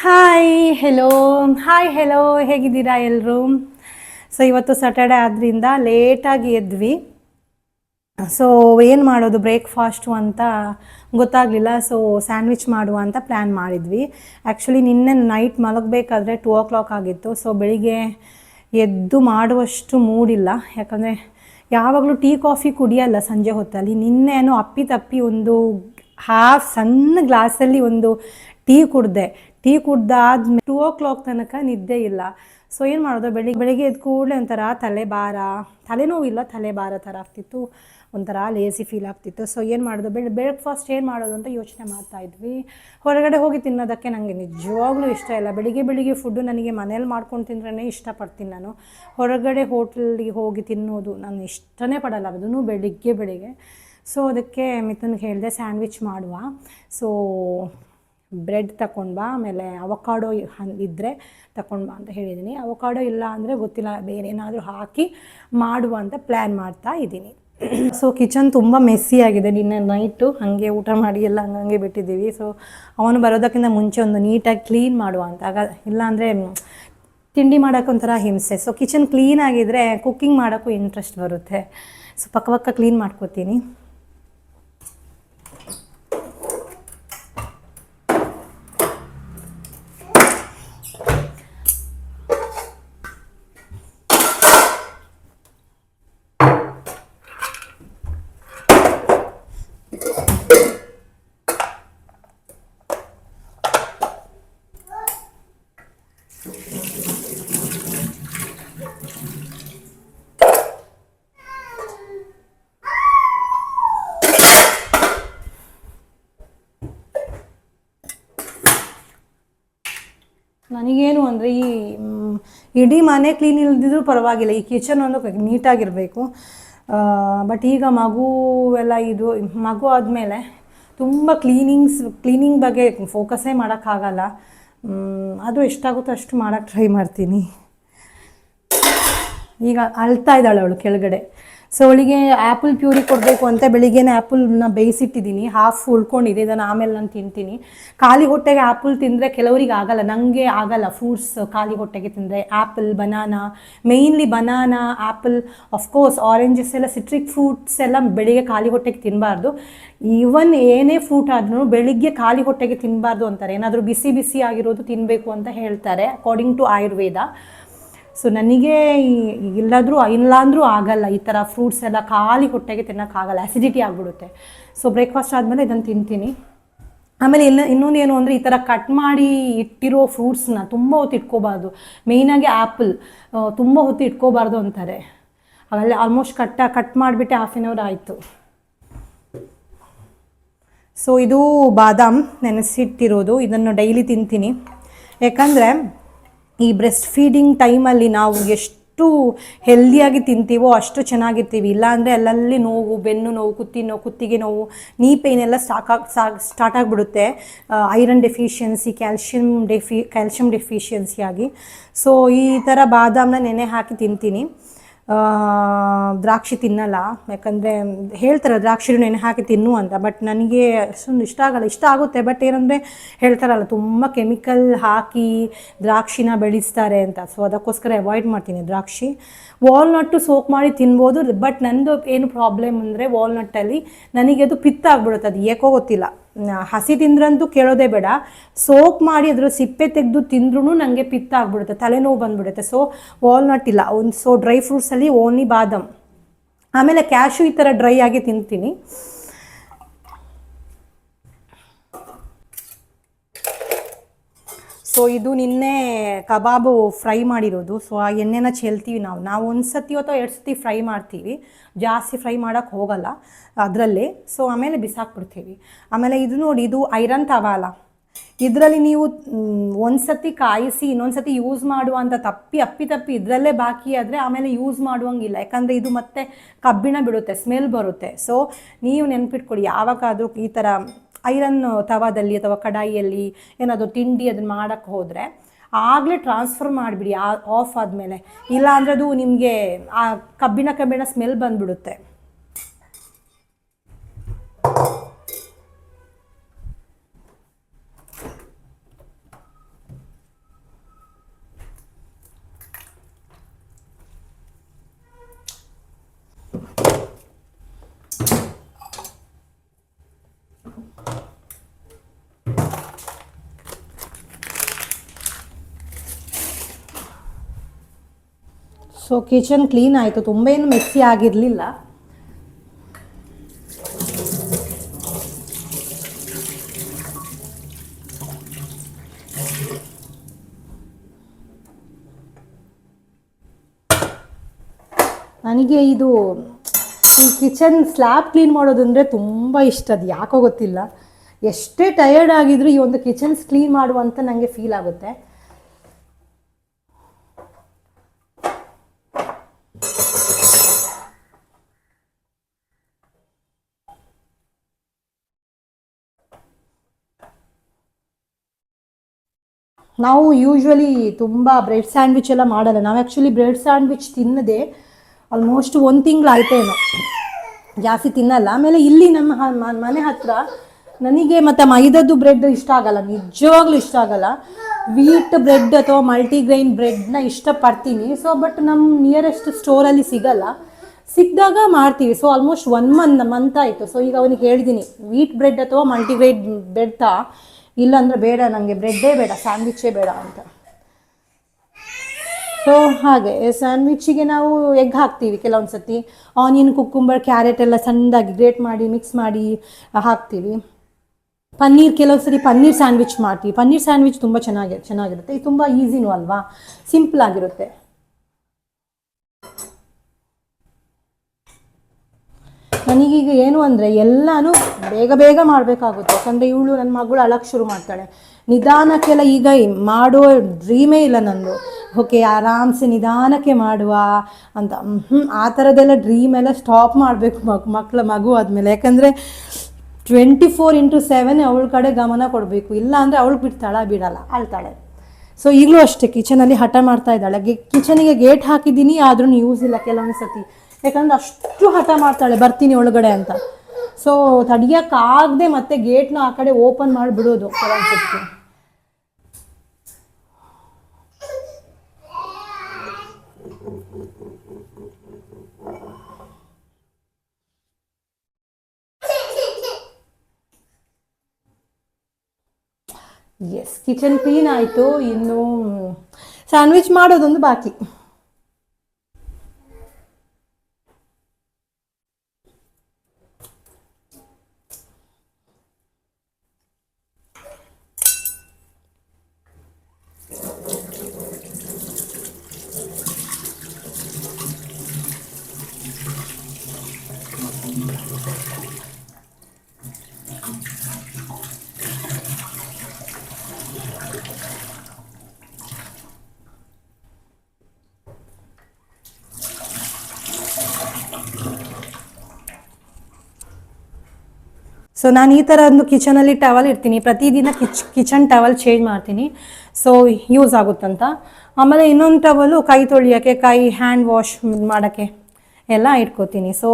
Hi hello hi hello ಹೇಗಿದ್ದೀರಾ ಎಲ್ಲರೂ so ಇವತ್ತು ಸ್ಯಾಟರ್ಡೆ ಆದ್ದರಿಂದ ಲೇಟಾಗಿ ಎದ್ವಿ. ಸೊ ಏನು ಮಾಡೋದು ಬ್ರೇಕ್ಫಾಸ್ಟು ಅಂತ ಗೊತ್ತಾಗಲಿಲ್ಲ. ಸೊ ಸ್ಯಾಂಡ್ವಿಚ್ ಮಾಡುವ ಅಂತ ಪ್ಲ್ಯಾನ್ ಮಾಡಿದ್ವಿ. ಆ್ಯಕ್ಚುಲಿ ನಿನ್ನೆ ನೈಟ್ ಮಲಗಬೇಕಾದ್ರೆ ಟೂ ಓ ಕ್ಲಾಕ್ ಆಗಿತ್ತು. ಸೊ ಬೆಳಿಗ್ಗೆ ಎದ್ದು ಮಾಡುವಷ್ಟು ಮೂಡಿಲ್ಲ. ಯಾಕಂದರೆ ಯಾವಾಗಲೂ ಟೀ, ಕಾಫಿ ಕುಡಿಯಲ್ಲ ಸಂಜೆ ಹೊತ್ತಲ್ಲಿ. ನಿನ್ನೆನೋ ಅಪ್ಪಿ ತಪ್ಪಿ ಒಂದು ಹಾಫ್ ಸಣ್ಣ ಗ್ಲಾಸಲ್ಲಿ ಒಂದು ಟೀ ಕುಡ್ದೆ. ಟೀ ಕುಡ್ದಾದ್ಮೇಲೆ ಟೂ ಓ ಕ್ಲಾಕ್ ತನಕ ನಿದ್ದೆ ಇಲ್ಲ. ಸೊ ಏನು ಮಾಡೋದು? ಬೆಳಿಗ್ಗೆ ಬೆಳಿಗ್ಗೆ ಎದ್ದು ಕೂಡಲೇ ಒಂಥರ ತಲೆ ಭಾರ ತಲೆನೋವಿಲ್ಲ ತಲೆ ಭಾರ ಥರ ಆಗ್ತಿತ್ತು. ಒಂಥರ ಲೇಸಿ ಫೀಲ್ ಆಗ್ತಿತ್ತು. ಸೊ ಏನು ಮಾಡೋದು? ಬೆಳ್ ಬ್ರೇಕ್ಫಾಸ್ಟ್ ಏನು ಮಾಡೋದು ಅಂತ ಯೋಚನೆ ಮಾಡ್ತಾ ಇದ್ವಿ. ಹೊರಗಡೆ ಹೋಗಿ ತಿನ್ನೋದಕ್ಕೆ ನನಗೆ ನಿಜವಾಗ್ಲೂ ಇಷ್ಟ ಇಲ್ಲ. ಬೆಳಿಗ್ಗೆ ಬೆಳಿಗ್ಗೆ ಫುಡ್ಡು ನನಗೆ ಮನೇಲಿ ಮಾಡ್ಕೊಂಡು ತಿಂದ್ರೇ ಇಷ್ಟಪಡ್ತೀನಿ ನಾನು. ಹೊರಗಡೆ ಹೋಟ್ಲಿಗೆ ಹೋಗಿ ತಿನ್ನೋದು ನಾನು ಇಷ್ಟನೇ ಪಡಲ್ಲ. ಅದನ್ನು ಬೆಳಿಗ್ಗೆ ಬೆಳಿಗ್ಗೆ. ಸೊ ಅದಕ್ಕೆ ಮಿಥುನ್ಗೆ ಹೇಳಿದೆ, ಸ್ಯಾಂಡ್ವಿಚ್ ಮಾಡುವ. ಸೊ ಬ್ರೆಡ್ ತಗೊಂಡು ಬಾ, ಆಮೇಲೆ ಅವಕಾಡೋ ಇದ್ದರೆ ತಗೊಂಡು ಬಾ ಅಂತ ಹೇಳಿದ್ದೀನಿ ಅವಕಾಡೋ ಇಲ್ಲ ಅಂದರೆ ಗೊತ್ತಿಲ್ಲ ಬೇರೇನಾದರೂ ಹಾಕಿ ಮಾಡುವ ಅಂತ ಪ್ಲ್ಯಾನ್ ಮಾಡ್ತಾ ಇದ್ದೀನಿ. ಸೊ ಕಿಚನ್ ತುಂಬ ಮೆಸ್ಸಿ ಆಗಿದೆ. ನಿನ್ನೆ ನೈಟು ಹಾಗೆ ಊಟ ಮಾಡಿ ಎಲ್ಲ ಹಂಗಂಗೆ ಬಿಟ್ಟಿದ್ದೀವಿ. ಸೊ ಅವನು ಬರೋದಕ್ಕಿಂತ ಮುಂಚೆ ಒಂದು ನೀಟಾಗಿ ಕ್ಲೀನ್ ಮಾಡುವ ಅಂತ. ಆಗ ಇಲ್ಲಾಂದರೆ ತಿಂಡಿ ಮಾಡೋಕ್ಕೊಂಥರ ಹಿಂಸೆ. ಸೊ ಕಿಚನ್ ಕ್ಲೀನ್ ಆಗಿದ್ದರೆ ಕುಕ್ಕಿಂಗ್ ಮಾಡೋಕ್ಕೂ ಇಂಟ್ರೆಸ್ಟ್ ಬರುತ್ತೆ. ಸೊ ಪಕ್ಕ ಕ್ಲೀನ್ ಮಾಡ್ಕೋತೀನಿ ನನಗೇನು ಅಂದರೆ ಈ ಮ್, ಇಡೀ ಮನೆ ಕ್ಲೀನ್ ಇಲ್ದಿದ್ರೂ ಪರವಾಗಿಲ್ಲ. ಈ ಕಿಚನ್ ಒಂದು ನೀಟಾಗಿರಬೇಕು. ಬಟ್ ಈಗ ಮಗು ಎಲ್ಲ ಇದು, ಮಗು ಆದಮೇಲೆ ತುಂಬ ಕ್ಲೀನಿಂಗ್ಸ್ ಕ್ಲೀನಿಂಗ್ ಬಗ್ಗೆ ಫೋಕಸ್ಸೇ ಮಾಡೋಕ್ಕಾಗಲ್ಲ. ಅದು ಎಷ್ಟಾಗುತ್ತೋ ಅಷ್ಟು ಮಾಡೋಕ್ಕೆ ಟ್ರೈ ಮಾಡ್ತೀನಿ. ಈಗ ಅಳ್ತಾ ಇದ್ದಾಳೆ ಅವಳು ಕೆಳಗಡೆ. ಸೊ ಅವಳಿಗೆ ಆ್ಯಪಲ್ ಪ್ಯೂರಿ ಕೊಡಬೇಕು ಅಂತ ಬೆಳಿಗ್ಗೆನೇ ಆ್ಯಪಲ್ನ ಬೇಯಿಸಿಟ್ಟಿದ್ದೀನಿ. ಹಾಫ್ ಉಳ್ಕೊಂಡಿದೆ, ಇದನ್ನು ಆಮೇಲೆ ನಾನು ತಿಂತೀನಿ. ಖಾಲಿ ಹೊಟ್ಟೆಗೆ ಆ್ಯಪಲ್ ತಿಂದರೆ ಕೆಲವರಿಗೆ ಆಗಲ್ಲ ನನಗೆ ಆಗಲ್ಲ ಫ್ರೂಟ್ಸ್ ಖಾಲಿ ಹೊಟ್ಟೆಗೆ ತಿಂದರೆ. Apple banana mainly banana apple of course oranges ಎಲ್ಲ ಸಿಟ್ರಿಕ್ ಫ್ರೂಟ್ಸ್ ಎಲ್ಲ ಬೆಳಿಗ್ಗೆ ಖಾಲಿ ಹೊಟ್ಟೆಗೆ ತಿನ್ನಬಾರ್ದು ಈವನ್ ಏನೇ ಫ್ರೂಟ್ ಆದ್ರೂ ಬೆಳಿಗ್ಗೆ ಖಾಲಿ ಹೊಟ್ಟೆಗೆ ತಿನ್ನಬಾರ್ದು ಅಂತಾರೆ. ಏನಾದರೂ ಬಿಸಿ ಬಿಸಿ ಆಗಿರೋದು ತಿನ್ನಬೇಕು ಅಂತ ಹೇಳ್ತಾರೆ ಅಕಾರ್ಡಿಂಗ್ ಟು ಆಯುರ್ವೇದ ಸೊ ನನಗೆ ಇಲ್ಲಾದರೂ ಇಲ್ಲ ಅಂದರೂ ಆಗಲ್ಲ. ಈ ಥರ ಫ್ರೂಟ್ಸ್ ಎಲ್ಲ ಖಾಲಿ ಹೊಟ್ಟೆಗೆ ತಿನ್ನೋಕ್ಕಾಗಲ್ಲ ಆ್ಯಸಿಡಿಟಿ ಆಗಿಬಿಡುತ್ತೆ. ಸೊ ಬ್ರೇಕ್ಫಾಸ್ಟ್ ಆದಮೇಲೆ ಇದನ್ನು ತಿಂತೀನಿ. ಆಮೇಲೆ ಇನ್ನೊಂದು ಏನು ಅಂದರೆ ಈ ಥರ ಕಟ್ ಮಾಡಿ ಇಟ್ಟಿರೋ ಫ್ರೂಟ್ಸ್ನ ತುಂಬ ಹೊತ್ತು ಇಟ್ಕೋಬಾರ್ದು. ಮೇಯ್ನಾಗಿ ಆ್ಯಪಲ್ ತುಂಬ ಹೊತ್ತು ಇಟ್ಕೋಬಾರ್ದು ಅಂತಾರೆ. ಅವೆಲ್ಲ ಆಲ್ಮೋಸ್ಟ್ ಕಟ್ಟ ಕಟ್ ಮಾಡಿಬಿಟ್ಟೆ ಹಾಫ್ ಆನ್ ಅವರ್ ಆಯಿತು. ಸೊ ಇದು ಬಾದಾಮ್. ನೆನೆಸಿಟ್ಟಿರೋದು. ಇದನ್ನು ಡೈಲಿ ತಿಂತೀನಿ. ಯಾಕಂದರೆ ಈ ಬ್ರೆಸ್ಟ್ ಫೀಡಿಂಗ್ ಟೈಮಲ್ಲಿ ನಾವು ಎಷ್ಟು ಹೆಲ್ದಿಯಾಗಿ ತಿಂತೀವೋ ಅಷ್ಟು ಚೆನ್ನಾಗಿರ್ತೀವಿ. ಇಲ್ಲಾಂದರೆ ಅಲ್ಲಲ್ಲಿ ನೋವು, ಬೆನ್ನು ನೋವು, ಕುತ್ತಿ ನೋವು, ಕುತ್ತಿಗೆ ನೋವು ನೀ ಪೇನ್ ಎಲ್ಲ ಆಗಿ ಸ್ಟಾರ್ಟ್ ಆಗಿಬಿಡುತ್ತೆ. Iron deficiency calcium defi calcium ಡೆಫಿಷಿಯನ್ಸಿಯಾಗಿ so ಈ ಥರ ಬಾದಾಮನ್ನ ನೆನೆ ಹಾಕಿ ತಿಂತೀನಿ. ದ್ರಾಕ್ಷಿ ತಿನ್ನಲ್ಲ. ಯಾಕಂದರೆ ಹೇಳ್ತಾರೆ ದ್ರಾಕ್ಷಿ ನೆನೆ ಹಾಕಿ ತಿನ್ನು ಅಂತ. ಬಟ್ ನನಗೆ ಅಷ್ಟೊಂದು ಇಷ್ಟ ಆಗಲ್ಲ. ಇಷ್ಟ ಆಗುತ್ತೆ ಬಟ್ ಏನಂದರೆ ಹೇಳ್ತಾರಲ್ಲ, ತುಂಬ ಕೆಮಿಕಲ್ ಹಾಕಿ ದ್ರಾಕ್ಷಿನ ಬೆಳೆಸ್ತಾರೆ ಅಂತ. ಸೊ ಅದಕ್ಕೋಸ್ಕರ ಅವಾಯ್ಡ್ ಮಾಡ್ತೀನಿ ದ್ರಾಕ್ಷಿ. ವಾಲ್ನಟ್ಟು ಸೋಕ್ ಮಾಡಿ ತಿನ್ಬೋದು ಬಟ್ ನಂದು ಏನು ಪ್ರಾಬ್ಲಮ್ ಅಂದರೆ ವಾಲ್ನಟ್ಟಲ್ಲಿ ನನಗೆ ಅದು ಪಿತ್ತ ಆಗ್ಬಿಡುತ್ತೆ. ಅದು ಏಕೋ ಗೊತ್ತಿಲ್ಲ. ಹಸಿ ತಿಂದ್ರಂತೂ ಕೇಳೋದೇ ಬೇಡ. ಸೋಪ್ ಮಾಡಿ ಅದ್ರ ಸಿಪ್ಪೆ ತೆಗೆದು ತಿಂದ್ರೂ ನನಗೆ ಪಿತ್ತ ಆಗ್ಬಿಡುತ್ತೆ, ತಲೆನೋವು ಬಂದ್ಬಿಡುತ್ತೆ. ಸೊ ವಾಲ್ನಟ್ ಇಲ್ಲ, ಒಂದು ಸೊ ಡ್ರೈ ಫ್ರೂಟ್ಸಲ್ಲಿ ಓನ್ಲಿ ಬಾದಾಮ್. ಆಮೇಲೆ ಕ್ಯಾಶು ಈ ಥರ ಡ್ರೈ ಆಗಿ ತಿಂತೀನಿ. ಸೊ ಇದು ನಿನ್ನೆ ಕಬಾಬು ಫ್ರೈ ಮಾಡಿರೋದು. ಸೊ ಆ ಎಣ್ಣೆನ ಚೆಲ್ತೀವಿ ನಾವು. ನಾವು ಒಂದು ಸತಿ ಅಥವಾ ಎರಡು ಸತಿ ಫ್ರೈ ಮಾಡ್ತೀವಿ. ಜಾಸ್ತಿ ಫ್ರೈ ಮಾಡೋಕ್ಕೆ ಹೋಗಲ್ಲ ಅದರಲ್ಲೇ. ಸೊ ಆಮೇಲೆ ಬಿಸಾಕ್ಬಿಡ್ತೀವಿ. ಆಮೇಲೆ ಇದು ನೋಡಿ, ಇದು ಐರನ್ ತವ ಅಲ್ಲ. ಇದರಲ್ಲಿ ನೀವು ಒಂದು ಸತಿ ಕಾಯಿಸಿ ಇನ್ನೊಂದು ಸತಿ ಯೂಸ್ ಮಾಡುವಂಥ ತಪ್ಪಿ, ಅಪ್ಪಿ ತಪ್ಪಿ ಇದರಲ್ಲೇ ಬಾಕಿ ಆದರೆ ಆಮೇಲೆ ಯೂಸ್ ಮಾಡುವಂಗಿಲ್ಲ. ಯಾಕಂದರೆ ಇದು ಮತ್ತೆ ಕಬ್ಬಿಣ ಬಿಡುತ್ತೆ, ಸ್ಮೆಲ್ ಬರುತ್ತೆ. ಸೊ ನೀವು ನೆನ್ಪಿಟ್ಕೊಳ್ಳಿ ಯಾವಾಗಾದರೂ ಈ ಥರ ಐರನ್ ತವಾದಲ್ಲಿ ಅಥವಾ ಕಡಾಯಿಯಲ್ಲಿ ಏನಾದರೂ ತಿಂಡಿ ಅದನ್ನು ಮಾಡೋಕ್ಕೆ ಹೋದರೆ ಆಗಲೇ ಟ್ರಾನ್ಸ್ಫರ್ ಮಾಡಿಬಿಡಿ ಆಫ್ ಆದಮೇಲೆ. ಇಲ್ಲ ಅಂದರೆ ಅದು ನಿಮಗೆ ಆ ಕಬ್ಬಿಣ ಕಬ್ಬಿಣ ಸ್ಮೆಲ್ ಬಂದುಬಿಡುತ್ತೆ. ಸೊ ಕಿಚನ್ ಕ್ಲೀನ್ ಆಯಿತು. ತುಂಬ ಏನು ಮೆಸ್ಸಿ ಆಗಿರಲಿಲ್ಲ. ನನಗೆ ಇದು ಈ ಕಿಚನ್ ಸ್ಲ್ಯಾಬ್ ಕ್ಲೀನ್ ಮಾಡೋದು ಅಂದರೆ ತುಂಬ ಇಷ್ಟ. ಅದು ಯಾಕೋ ಗೊತ್ತಿಲ್ಲ. ಎಷ್ಟೇ ಟಯರ್ಡ್ ಆಗಿದ್ರು ಈ ಒಂದು ಕಿಚನ್ಸ್ ಕ್ಲೀನ್ ಮಾಡುವಂತ ನನಗೆ ಫೀಲ್ ಆಗುತ್ತೆ. ನಾವು ಯೂಶ್ವಲಿ ತುಂಬ ಬ್ರೆಡ್ ಸ್ಯಾಂಡ್ವಿಚ್ ಎಲ್ಲ ಮಾಡಲ್ಲ. ನಾವು ಆ್ಯಕ್ಚುಲಿ ಬ್ರೆಡ್ ಸ್ಯಾಂಡ್ವಿಚ್ ತಿನ್ನದೆ ಆಲ್ಮೋಸ್ಟ್ ಒಂದು ತಿಂಗಳು ಆಯ್ತೇನೋ ಜಾಸ್ತಿ ತಿನ್ನಲ್ಲ. ಆಮೇಲೆ ಇಲ್ಲಿ ನಮ್ಮ ಮನೆ ಹತ್ರ ನನಗೆ ಮತ್ತು ಮೈದದ್ದು ಬ್ರೆಡ್ ಇಷ್ಟ ಆಗಲ್ಲ. ನಿಜವಾಗ್ಲೂ ಇಷ್ಟ ಆಗಲ್ಲ. ವೀಟ್ ಬ್ರೆಡ್ ಅಥವಾ ಮಲ್ಟಿಗ್ರೈನ್ ಬ್ರೆಡ್ನ ಇಷ್ಟಪಡ್ತೀನಿ. ಸೊ ಬಟ್ ನಮ್ಮ ನಿಯರೆಸ್ಟ್ ಸ್ಟೋರಲ್ಲಿ ಸಿಗಲ್ಲ. ಸಿಕ್ಕಿದಾಗ ಮಾಡ್ತೀವಿ. So almost one month month ಆಯಿತು. ಸೊ ಈಗ ಅವನಿಗೆ ಹೇಳಿದ್ದೀನಿ ವೀಟ್ ಬ್ರೆಡ್ ಅಥವಾ ಮಲ್ಟಿಗ್ರೈನ್ ಬ್ರೆಡ್ ತಾ? ಇಲ್ಲಾಂದರೆ ಬೇಡ ನನಗೆ ಬ್ರೆಡ್ಡೇ ಬೇಡ ಸ್ಯಾಂಡ್ವಿಚ್ಚೇ ಬೇಡ ಅಂತ. ಸೊ ಹಾಗೆ ಸ್ಯಾಂಡ್ವಿಚ್ಚಿಗೆ ನಾವು ಎಗ್ ಹಾಕ್ತೀವಿ ಕೆಲವೊಂದು ಸರ್ತಿ ಆನಿಯನ್ ಕುಕ್ಕುಂಬರ್ ಕ್ಯಾರೆಟ್ ಎಲ್ಲ ಸಣ್ಣದಾಗಿ ಗ್ರೇಟ್ ಮಾಡಿ ಮಿಕ್ಸ್ ಮಾಡಿ ಹಾಕ್ತೀವಿ. ಪನ್ನೀರ್ ಕೆಲವು ಸರಿ ಪನ್ನೀರ್ ಸ್ಯಾಂಡ್ವಿಚ್ ಮಾಡ್ತೀವಿ. ಪನ್ನೀರ್ ಸ್ಯಾಂಡ್ವಿಚ್ ತುಂಬ ಚೆನ್ನಾಗಿ, ಚೆನ್ನಾಗಿರುತ್ತೆ. ಇದು ತುಂಬ ಈಸಿನೂ ಅಲ್ವಾ? ಸಿಂಪಲ್ ಆಗಿರುತ್ತೆ. ನನಗೀಗ ಏನು ಅಂದರೆ ಎಲ್ಲನೂ ಬೇಗ ಬೇಗ ಮಾಡಬೇಕಾಗುತ್ತೆ. ಯಾಕಂದರೆ ಇವಳು ನನ್ನ ಮಗಳು ಅಳಕ್ಕೆ ಶುರು ಮಾಡ್ತಾಳೆ. ನಿಧಾನಕ್ಕೆಲ್ಲ ಈಗ ಮಾಡೋ ಡ್ರೀಮೇ ಇಲ್ಲ ನಂದು. ಓಕೆ, ಆರಾಮ್ಸೆ ನಿಧಾನಕ್ಕೆ ಮಾಡುವ ಅಂತ. ಹ್ಞೂ ಆ ಥರದ್ದೆಲ್ಲ ಡ್ರೀಮ್ ಎಲ್ಲ ಸ್ಟಾಪ್ ಮಾಡಬೇಕು ಮಕ್ ಮಕ್ಕಳ ಮಗು ಆದಮೇಲೆ. ಯಾಕಂದರೆ ಟ್ವೆಂಟಿ ಫೋರ್ ಇಂಟು ಸೆವೆನ್ ಅವಳ ಕಡೆ ಗಮನ ಕೊಡಬೇಕು. ಇಲ್ಲ ಅಂದರೆ ಅವಳು ಬಿಡ್ತಾಳ ಬಿಡಲ್ಲ, ಅಳ್ತಾಳೆ. ಸೊ ಈಗಲೂ ಅಷ್ಟೇ ಕಿಚನಲ್ಲಿ ಹಠ ಮಾಡ್ತಾ ಇದ್ದಾಳೆ. ಕಿಚನಿಗೆ ಗೇಟ್ ಹಾಕಿದ್ದೀನಿ, ಆದ್ರೂ ಯೂಸ್ ಇಲ್ಲ ಕೆಲವೊಂದು ಸತಿ ಯಾಕಂದ್ರೆ ಅಷ್ಟು ಹಠ ಮಾಡ್ತಾಳೆ, ಬರ್ತೀನಿ ಒಳಗಡೆ ಅಂತ. ಸೊ ತಡಿಯೋಕ್ಕಾಗದೆ ಮತ್ತೆ ಗೇಟ್ನ ಆ ಕಡೆ ಓಪನ್ ಮಾಡಿಬಿಡೋದು ಬಿಡೋದು ಸತಿ ಎಸ್ ಕಿಚನ್ ಕ್ಲೀನ್ ಆಯಿತು, ಇನ್ನು ಸ್ಯಾಂಡ್ವಿಚ್ ಮಾಡೋದೊಂದು ಬಾಕಿ. ಸೊ ನಾನು ಈ ಥರ ಒಂದು ಕಿಚನಲ್ಲಿ ಟವಲ್ ಇರ್ತೀನಿ ಪ್ರತಿದಿನ ಕಿಚ್ ಕಿಚನ್ ಟವಲ್ ಚೇಂಜ್ ಮಾಡ್ತೀನಿ. ಸೊ ಯೂಸ್ ಆಗುತ್ತಂತ. ಆಮೇಲೆ ಇನ್ನೊಂದು ಟವಲು ಕೈ ತೊಳಿಯೋಕ್ಕೆ, ಕೈ ಹ್ಯಾಂಡ್ ವಾಶ್ ಮಾಡೋಕ್ಕೆ ಎಲ್ಲ ಇಟ್ಕೋತೀನಿ. ಸೊ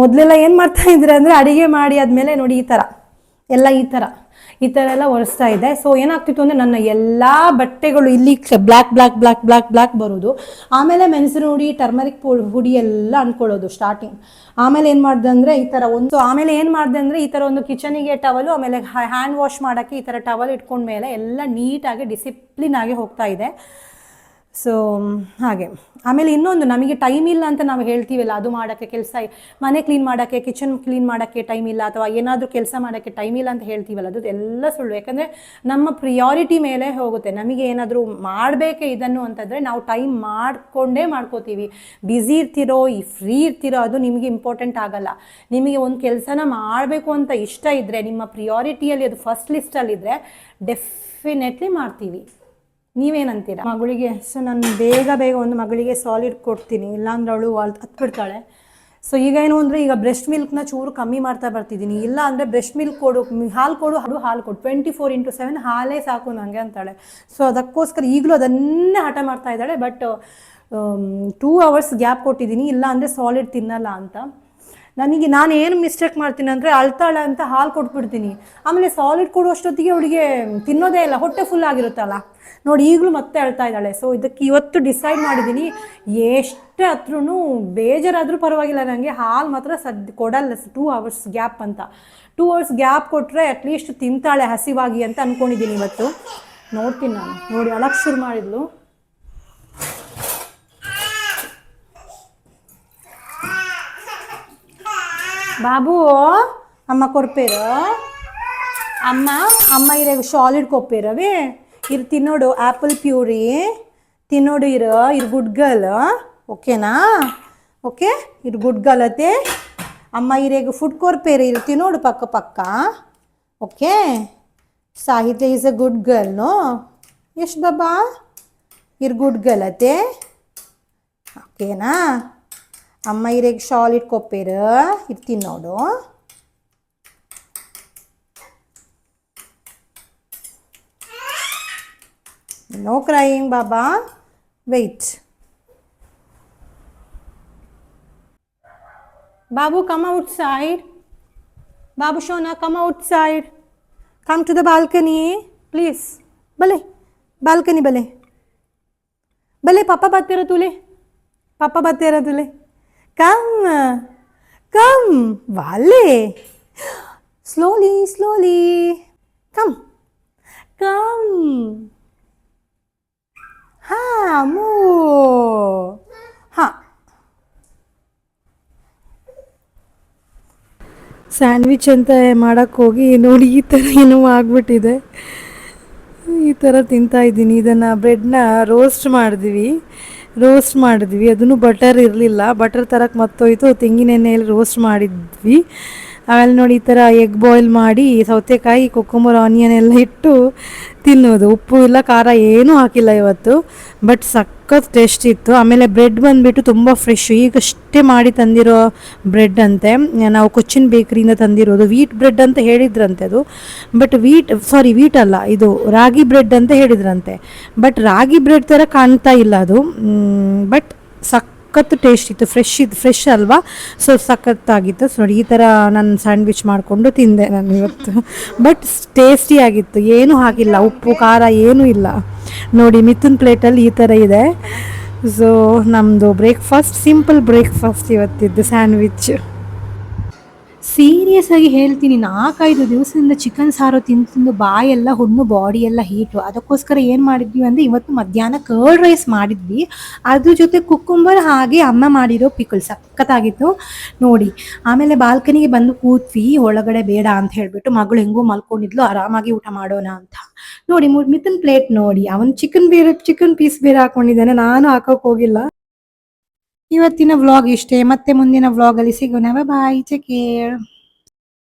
ಮೊದಲೆಲ್ಲ ಏನು ಮಾಡ್ತಾ ಇದ್ರೆ ಅಂದರೆ ಅಡುಗೆ ಮಾಡಿ ಆದಮೇಲೆ ನೋಡಿ ಈ ಥರ ಎಲ್ಲ ಈ ಥರ ಈ ಥರ ಎಲ್ಲ ಒರೆಸ್ತಾ ಇದೆ. ಸೊ ಏನಾಗ್ತಿತ್ತು ಅಂದರೆ ನನ್ನ ಎಲ್ಲ ಬಟ್ಟೆಗಳು ಇಲ್ಲಿ black black black black black ಬರೋದು. ಆಮೇಲೆ ಮೆಣಸಿನ ಹುಡಿ ಟರ್ಮರಿಕ್ ಹುಡಿ ಎಲ್ಲ ಅಂದ್ಕೊಳ್ಳೋದು ಸ್ಟಾರ್ಟಿಂಗ್ ಆಮೇಲೆ ಏನು ಮಾಡ್ದೆ ಅಂದರೆ ಈ ಥರ ಒಂದು ಆಮೇಲೆ ಏನು ಮಾಡ್ದೆ ಅಂದರೆ ಈ ಥರ ಒಂದು ಕಿಚನಿಗೆ ಟವಲು ಆಮೇಲೆ ಹ್ಯಾಂಡ್ ವಾಶ್ ಮಾಡೋಕ್ಕೆ ಈ ಥರ ಟವಲ್ ಇಟ್ಕೊಂಡ್ಮೇಲೆ ಎಲ್ಲ ನೀಟಾಗಿ ಡಿಸಿಪ್ಲಿನ್ ಆಗಿ ಹೋಗ್ತಾ ಇದೆ. ಸೊ ಹಾಗೆ. ಆಮೇಲೆ ಇನ್ನೊಂದು ನಮಗೆ ಟೈಮ್ ಇಲ್ಲ ಅಂತ ನಾವು ಹೇಳ್ತೀವಲ್ಲ, ಅದು ಮಾಡೋಕ್ಕೆ ಕೆಲಸ ಮನೆ ಕ್ಲೀನ್ ಮಾಡೋಕ್ಕೆ ಕಿಚನ್ ಕ್ಲೀನ್ ಮಾಡೋಕ್ಕೆ ಟೈಮ್ ಇಲ್ಲ ಅಥವಾ ಏನಾದರೂ ಕೆಲಸ ಮಾಡೋಕ್ಕೆ ಟೈಮ್ ಇಲ್ಲ ಅಂತ ಹೇಳ್ತೀವಲ್ಲ, ಅದು ಎಲ್ಲ ಸುಳ್ಳು. ಯಾಕಂದರೆ ನಮ್ಮ ಪ್ರಿಯಾರಿಟಿ ಮೇಲೆ ಹೋಗುತ್ತೆ. ನಮಗೆ ಏನಾದರೂ ಮಾಡಬೇಕೆ ಇದನ್ನು ಅಂತಂದರೆ ನಾವು ಟೈಮ್ ಮಾಡಿಕೊಂಡೇ ಮಾಡ್ಕೋತೀವಿ. ಬ್ಯುಸಿ ಇರ್ತಿರೋ, ಈ ಫ್ರೀ ಇರ್ತಿರೋ, ಅದು ನಿಮಗೆ ಇಂಪಾರ್ಟೆಂಟ್ ಆಗಲ್ಲ. ನಿಮಗೆ ಒಂದು ಕೆಲಸನ ಮಾಡಬೇಕು ಅಂತ ಇಷ್ಟ ಇದ್ದರೆ ನಿಮ್ಮ ಪ್ರಿಯಾರಿಟಿಯಲ್ಲಿ ಅದು ಫಸ್ಟ್ ಲಿಸ್ಟಲ್ಲಿದ್ದರೆ ಡೆಫಿನೆಟ್ಲಿ ಮಾಡ್ತೀವಿ. ನೀವೇನಂತೀರ? ಮಗಳಿಗೆ ಸೊ ನಾನು ಬೇಗ ಬೇಗ ಒಂದು ಮಗಳಿಗೆ ಸಾಲಿಡ್ ಕೊಡ್ತೀನಿ, ಇಲ್ಲಾಂದ್ರೆ ಅವಳು ಹತ್ಬಿಡ್ತಾಳೆ. ಸೊ ಈಗ ಏನು ಅಂದರೆ, ಈಗ ಬ್ರೆಸ್ಟ್ ಮಿಲ್ಕ್ನ ಚೂರು ಕಮ್ಮಿ ಮಾಡ್ತಾ ಬರ್ತಿದ್ದೀನಿ. ಇಲ್ಲ ಅಂದರೆ ಬ್ರೆಸ್ಟ್ ಮಿಲ್ಕ್ ಕೊಡು, ಹಾಲು ಕೊಡು, ಅದು ಹಾಲು ಕೊಡು. ಟ್ವೆಂಟಿ ಫೋರ್ ಇಂಟು ಸೆವೆನ್ ಹಾಲೇ ಸಾಕು ನನಗೆ ಅಂತಾಳೆ. ಸೊ ಅದಕ್ಕೋಸ್ಕರ ಈಗಲೂ ಅದನ್ನೇ ಹಠ ಮಾಡ್ತಾ ಇದ್ದಾಳೆ ಬಟ್ ಟೂ ಅವರ್ಸ್ ಗ್ಯಾಪ್ ಕೊಟ್ಟಿದ್ದೀನಿ. ಇಲ್ಲ ಅಂದರೆ ಸಾಲಿಡ್ ತಿನ್ನಲ್ಲ ಅಂತ. ನನಗೆ ನಾನು ಏನು ಮಿಸ್ಟೇಕ್ ಮಾಡ್ತೀನಿ ಅಂದರೆ ಅಳ್ತಾಳೆ ಅಂತ ಹಾಲು ಕೊಟ್ಬಿಡ್ತೀನಿ. ಆಮೇಲೆ ಸಾಲಿಡ್ ಕೊಡುವಷ್ಟೊತ್ತಿಗೆ ಅವಳಿಗೆ ತಿನ್ನೋದೇ ಇಲ್ಲ, ಹೊಟ್ಟೆ ಫುಲ್ ಆಗಿರುತ್ತಲ್ಲ. ನೋಡಿ, ಈಗಲೂ ಮತ್ತೆ ಅಳ್ತಾ ಇದ್ದಾಳೆ. ಸೊ ಇದಕ್ಕೆ ಇವತ್ತು ಡಿಸೈಡ್ ಮಾಡಿದ್ದೀನಿ. ಎಷ್ಟೇ ಹತ್ರೂ ಬೇಜಾರಾದರೂ ಪರವಾಗಿಲ್ಲ ನನಗೆ ಹಾಲು ಮಾತ್ರ ಸದ್ ಕೊಡಲ್ಲ ಟೂ ಅವರ್ಸ್ ಗ್ಯಾಪ್ ಅಂತ. ಟೂ ಅವರ್ಸ್ ಗ್ಯಾಪ್ ಕೊಟ್ಟರೆ ಅಟ್ಲೀಸ್ಟ್ ತಿಂತಾಳೆ ಹಸಿವಾಗಿ ಅಂತ ಅಂದ್ಕೊಂಡಿದ್ದೀನಿ ಇವತ್ತು. ನೋಡ್ತೀನಿ ನಾನು. ನೋಡಿ ಅಳಕ್ಕೆ ಶುರು ಮಾಡಿದ್ಲು. ಬಾಬು ಅಮ್ಮ ಕೊರ್ಪೇರ ಅಮ್ಮ ಅಮ್ಮ ಇರೋ ಶಾಲಿಡ್ ಕೊಪ್ಪೇರವೇ ಇರು ತಿನ್ನೋಡು ಆ್ಯಪಲ್ ಪ್ಯೂರಿ ತಿನ್ನೋಡು ಇರು ಇರು ಗುಡ್ ಗರ್ಲ್ ಓಕೆನಾ ಓಕೆ ಇರು ಗುಡ್ ಗರ್ಲ್ ಅತ್ತೆ ಅಮ್ಮ ಇರೇಗ ಫುಡ್ ಕೊರ್ಪೇರು ಇರು ತಿನ್ನೋಡು ಪಕ್ಕ ಪಕ್ಕ ಓಕೆ ಸಾಹಿತ್ಯ ಈಸ್ ಅ ಗುಡ್ ಗರ್ಲ್ನು ಎಷ್ಟು ಬಾಬಾ ಇರು ಗುಡ್ ಗರ್ಲ್ ಅತ್ತೆ ಓಕೆನಾ ಅಮ್ಮ ಇರೆಗೆ ಶಾಲ್ ಇಟ್ಕೊಪ್ಪೇರ. ಇರ್ತೀನಿ ನೋಡು. ನೋ ಕ್ರೈಯಿಂಗ್ ಬಾಬಾ? ವೆಯ್ಟ್ ಬಾಬು ಕಮ್ ಔಟ್ ಸೈಡ್ ಬಾಬು, ಶೋನಾ come outside come to the balcony please ಬಲೆ. ಬಾಲ್ಕನಿ ಬಲೆ. ಬಲೆ, ಪಪ್ಪ ಬರ್ತಿರೋ ತುಲೆ. ಪಪ್ಪ ಬರ್ತಿರೋ ತುಲೆ. Come come come, slowly slowly come come ಹಾ Hamu. ಹಾ ಸ್ಯಾಂಡ್ವಿಚ್ ಅಂತ ಮಾಡೋಕ್ಕೆ ಹೋಗಿ ನೋಡಿ ಈ ಥರ ಏನೋ ಆಗ್ಬಿಟ್ಟಿದೆ. ಈ ಥರ ತಿಂತಾ ಇದ್ದೀನಿ. ಇದನ್ನು ಬ್ರೆಡ್ನ ರೋಸ್ಟ್ ಮಾಡಿದ್ವಿ. ರೋಸ್ಟ್ ಮಾಡಿದ್ವಿ. ಅದನ್ನು ಬಟರ್ ಇರಲಿಲ್ಲ. ಬಟರ್ ತರಕ್ಕೆ ಮತ್ತೋಯ್ತು. ತೆಂಗಿನ ಎಣ್ಣೆಯಲ್ಲಿ ರೋಸ್ಟ್ ಮಾಡಿದ್ವಿ. ಆಮೇಲೆ ನೋಡಿ ಈ ಥರ ಎಗ್ ಬಾಯ್ಲ್ ಮಾಡಿ ಸೌತೆಕಾಯಿ, ಕೊಕ್ಕಂಬರ್ ಆನಿಯನ್ ಎಲ್ಲ ಇಟ್ಟು ತಿನ್ನೋದು ಉಪ್ಪು ಇಲ್ಲ, ಖಾರ ಏನೂ ಹಾಕಿಲ್ಲ ಇವತ್ತು. ಬಟ್ ಸಖತ್ ಟೇಸ್ಟ್ ಇತ್ತು. ಆಮೇಲೆ ಬ್ರೆಡ್ ಬಂದುಬಿಟ್ಟು ತುಂಬ ಫ್ರೆಶ್ ಈಗಷ್ಟೇ ಮಾಡಿ ತಂದಿರೋ ಬ್ರೆಡ್ ಅಂತೆ. ನಾವು ಕೊಚ್ಚಿನ ಬೇಕ್ರಿಯಿಂದ ತಂದಿರೋದು. ವೀಟ್ ಬ್ರೆಡ್ ಅಂತ ಹೇಳಿದ್ರಂತೆ ಅದು. ಬಟ್ ವೀಟ್ ಸಾರಿ ವೀಟ್ ಅಲ್ಲ, ಇದು ರಾಗಿ ಬ್ರೆಡ್ ಅಂತ ಹೇಳಿದ್ರಂತೆ. ಬಟ್ ರಾಗಿ ಬ್ರೆಡ್ ಥರ ಕಾಣ್ತಾ ಇಲ್ಲ ಅದು. ಬಟ್ ಸಖತ್ ಟೇಸ್ಟ್ ಇತ್ತು. ಫ್ರೆಶ್ ಇತ್ತು ಫ್ರೆಶ್ ಅಲ್ವಾ? ಸೊ ಸಖತ್ತಾಗಿತ್ತು. ಸೊ ನೋಡಿ, ಈ ಥರ ನಾನು ಸ್ಯಾಂಡ್ವಿಚ್ ಮಾಡಿಕೊಂಡು ತಿಂದೆ ನಾನು ಇವತ್ತು. ಬಟ್ ಟೇಸ್ಟಿಯಾಗಿತ್ತು ಏನೂ ಹಾಕಿಲ್ಲ ಉಪ್ಪು, ಖಾರ ಏನೂ ಇಲ್ಲ. ನೋಡಿ, ಮಿಥುನ್ ಪ್ಲೇಟಲ್ಲಿ ಈ ಥರ ಇದೆ. ಸೊ ನಮ್ಮದು ಬ್ರೇಕ್ಫಾಸ್ಟ್ ಸಿಂಪಲ್ ಬ್ರೇಕ್ಫಾಸ್ಟ್ ಇವತ್ತಿದ್ದು ಸ್ಯಾಂಡ್ವಿಚ್ ಸೀರಿಯಸ್ ಆಗಿ ಹೇಳ್ತೀನಿ, ನಾಲ್ಕೈದು ದಿವಸದಿಂದ ಚಿಕನ್ ಸಾರು ತಿಂದು ತಿಂದು ಬಾಯೆಲ್ಲ ಹುಣ್ಣು ಬಾಡಿ ಎಲ್ಲ ಹೀಟು ಅದಕ್ಕೋಸ್ಕರ ಏನು ಮಾಡಿದ್ವಿ ಅಂದರೆ ಇವತ್ತು ಮಧ್ಯಾಹ್ನ ಕರ್ಡ್ ರೈಸ್ ಮಾಡಿದ್ವಿ. ಅದ್ರ ಜೊತೆ ಕುಕ್ಕುಂಬರ್ ಹಾಗೆ ಅಮ್ಮ ಮಾಡಿರೋ ಪಿಕಲ್ ಸಖತ್ತಾಗಿತ್ತು. ನೋಡಿ, ಆಮೇಲೆ ಬಾಲ್ಕನಿಗೆ ಬಂದು ಕೂತ್ವಿ, ಒಳಗಡೆ ಬೇಡ ಅಂತ ಹೇಳ್ಬಿಟ್ಟು ಮಗಳು ಹೆಂಗೂ ಮಲ್ಕೊಂಡಿದ್ಲು, ಆರಾಮಾಗಿ ಊಟ ಮಾಡೋಣ ಅಂತ. ನೋಡಿ ಮಿಥನ್ ಪ್ಲೇಟ್ ನೋಡಿ, ಅವನು ಚಿಕನ್ ಬೇರೆ ಚಿಕನ್ ಪೀಸ್ ಬೇರೆ ಹಾಕೊಂಡಿದ್ದಾನೆ, ನಾನು ಹಾಕೋಕೆ ಹೋಗಿಲ್ಲ. ಇವತ್ತಿನ ವ್ಲಾಗ್ ಇಷ್ಟೇ. ಮತ್ತೆ ಮುಂದಿನ ವ್ಲಾಗಲ್ಲಿ ಸಿಗೋಣ. ಬಾಯ್ ಕೇರ್